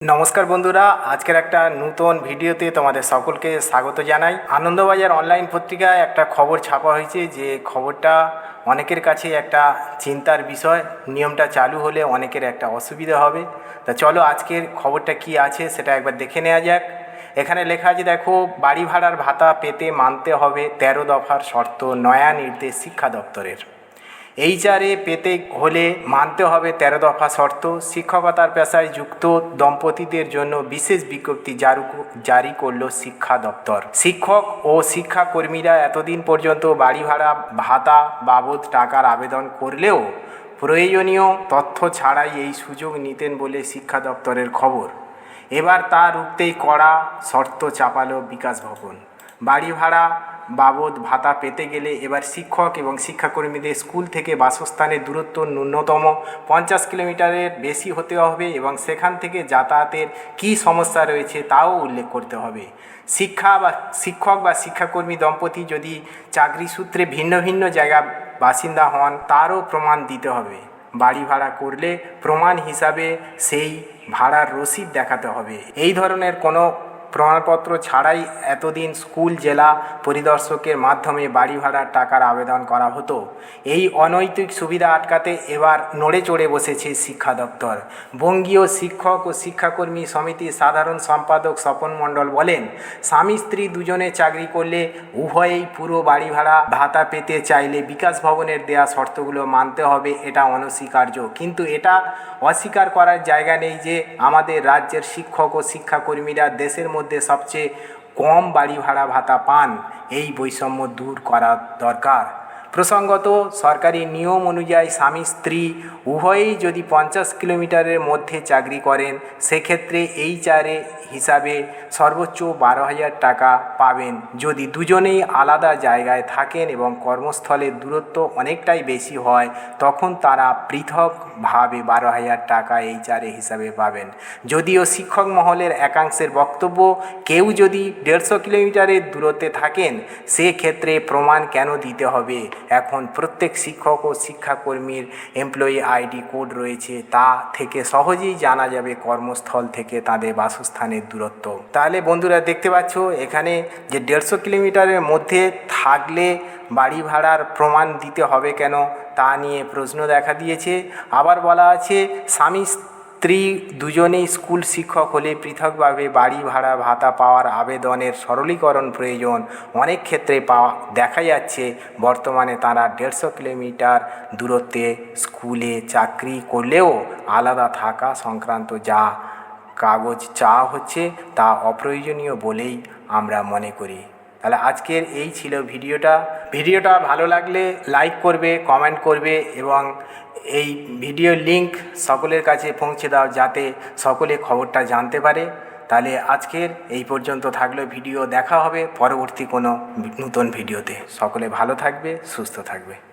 নমস্কার বন্ধুরা, আজকের একটা নতুন ভিডিওতে তোমাদের সকলকে স্বাগত জানাই। আনন্দবাজার অনলাইন পত্রিকায় একটা খবর ছাপা হয়েছে যে খবরটা অনেকের কাছে একটা চিন্তার বিষয়, নিয়মটা চালু হলে অনেকের একটা অসুবিধা হবে। তা চলো আজকের খবরটা কি আছে সেটা একবার দেখে নেওয়া যাক। এখানে লেখা আছে, দেখো বাড়ি ভাড়ার ভাতা পেতে মানতে হবে তেরো দফার শর্ত, নয়া নির্দেশ শিক্ষা দপ্তরের। এইচআরএ পেতে হলে মানতে হবে তেরো দফা শর্ত। শিক্ষকতার পেশায় যুক্ত দম্পতিদের জন্য বিশেষ বিজ্ঞপ্তি জারু করল শিক্ষা দপ্তর। শিক্ষক ও শিক্ষাকর্মীরা এতদিন পর্যন্ত বাড়ি ভাড়া ভাতা বাবদ টাকার আবেদন করলেও প্রয়োজনীয় তথ্য ছাড়াই এই সুযোগ নিতেন বলে শিক্ষা দপ্তরের খবর। এবার তা রুখতেই কড়া শর্ত চাপালো বিকাশ ভবন। বাড়ি ভাড়া বাবদ ভাতা পেতে গেলে এবার শিক্ষক এবং শিক্ষাকর্মীদের স্কুল থেকে বাসস্থানের দূরত্ব ন্যূনতম। পঞ্চাশ কিলোমিটারের বেশি হতে হবে এবং সেখান থেকে যাতায়াতের কী সমস্যা রয়েছে তাও উল্লেখ করতে হবে। শিক্ষা বা শিক্ষক বা শিক্ষাকর্মী দম্পতি যদি চাকরি সূত্রে ভিন্ন ভিন্ন জায়গা বাসিন্দা হন, তারও প্রমাণ দিতে হবে। বাড়ি ভাড়া করলে প্রমাণ হিসাবে সেই ভাড়ার রসিদ দেখাতে হবে। এই ধরনের কোনো প্রমাণপত্র ছাড়াই এতদিন স্কুল, জেলা পরিদর্শকের মাধ্যমে বাড়ি ভাড়ার টাকার আবেদন করা হতো। এই অনৈতিক সুবিধা আটকাতে এবার নড়ে চড়ে বসেছে শিক্ষা দপ্তর। বঙ্গীয় শিক্ষক ও শিক্ষাকর্মী সমিতির সাধারণ সম্পাদক স্বপন মণ্ডল বলেন, স্বামী স্ত্রী দুজনে চাকরি করলে উভয়েই পুরো বাড়ি ভাড়া ভাতা পেতে চাইলে বিকাশ ভবনের দেয়া শর্তগুলো মানতে হবে, এটা অনস্বীকার্য। কিন্তু এটা অস্বীকার করার জায়গা নেই যে আমাদের রাজ্যের শিক্ষক ও শিক্ষাকর্মীরা দেশের মধ্যে সবচেয়ে কম বাড়ি ভাড়া ভাতা পান এই বৈষম্য দূর করা দরকার। প্রসঙ্গত, সরকারি নিয়ম অনুযায়ী স্বামী স্ত্রী উভয়েই যদি পঞ্চাশ কিলোমিটারের মধ্যে চাকরি করেন, সেক্ষেত্রে এই চারে হিসাবে সর্বোচ্চ বারো হাজার টাকা পাবেন। যদি দুজনেই আলাদা জায়গায় থাকেন এবং কর্মস্থলের দূরত্ব অনেকটাই বেশি হয়, তখন তারা পৃথকভাবে বারো হাজার টাকা এই চারে হিসাবে পাবেন। যদিও শিক্ষক মহলের একাংশের বক্তব্য, কেউ যদি দেড়শো কিলোমিটারের দূরত্বে থাকেন, সেক্ষেত্রে প্রমাণ কেন দিতে হবে? এখন প্রত্যেক শিক্ষক ও শিক্ষাকর্মীর এমপ্লয়ি আইডি কোড রয়েছে, তা থেকে সহজেই জানা যাবে কর্মস্থল থেকে তাদের বাসস্থানের দূরত্ব। তাহলে বন্ধুরা দেখতে পাচ্ছ, এখানে যে দেড়শো কিলোমিটারের মধ্যে থাকলে বাড়ি ভাড়ার প্রমাণ দিতে হবে কেন, তা নিয়ে প্রশ্ন দেখা দিয়েছে। আবার বলা আছে, স্বামী স্ত্রী দুজনেই স্কুল শিক্ষক হলে পৃথকভাবে বাড়ি ভাড়া, ভাতা পাওয়ার আবেদনের সরলীকরণ প্রয়োজন। অনেক ক্ষেত্রে পাওয়া, দেখা যাচ্ছে বর্তমানে তারা দেড়শো কিলোমিটার দূরত্বে স্কুলে চাকরি করলেও আলাদা থাকা সংক্রান্ত যা কাগজ চা হচ্ছে তা অপ্রয়োজনীয় বলেই আমরা মনে করি। তাহলে আজকের এই ছিল ভিডিওটা। ভিডিওটা ভালো লাগলে লাইক করবে, কমেন্ট করবে এবং এই ভিডিও লিঙ্ক সকলের কাছে পৌঁছে দাও যাতে সকলে খবরটা জানতে পারে। তাহলে আজকের এই পর্যন্ত থাকল ভিডিও দেখা হবে পরবর্তী কোনো নতুন ভিডিওতে। সকলে ভালো থাকবে, সুস্থ থাকবে।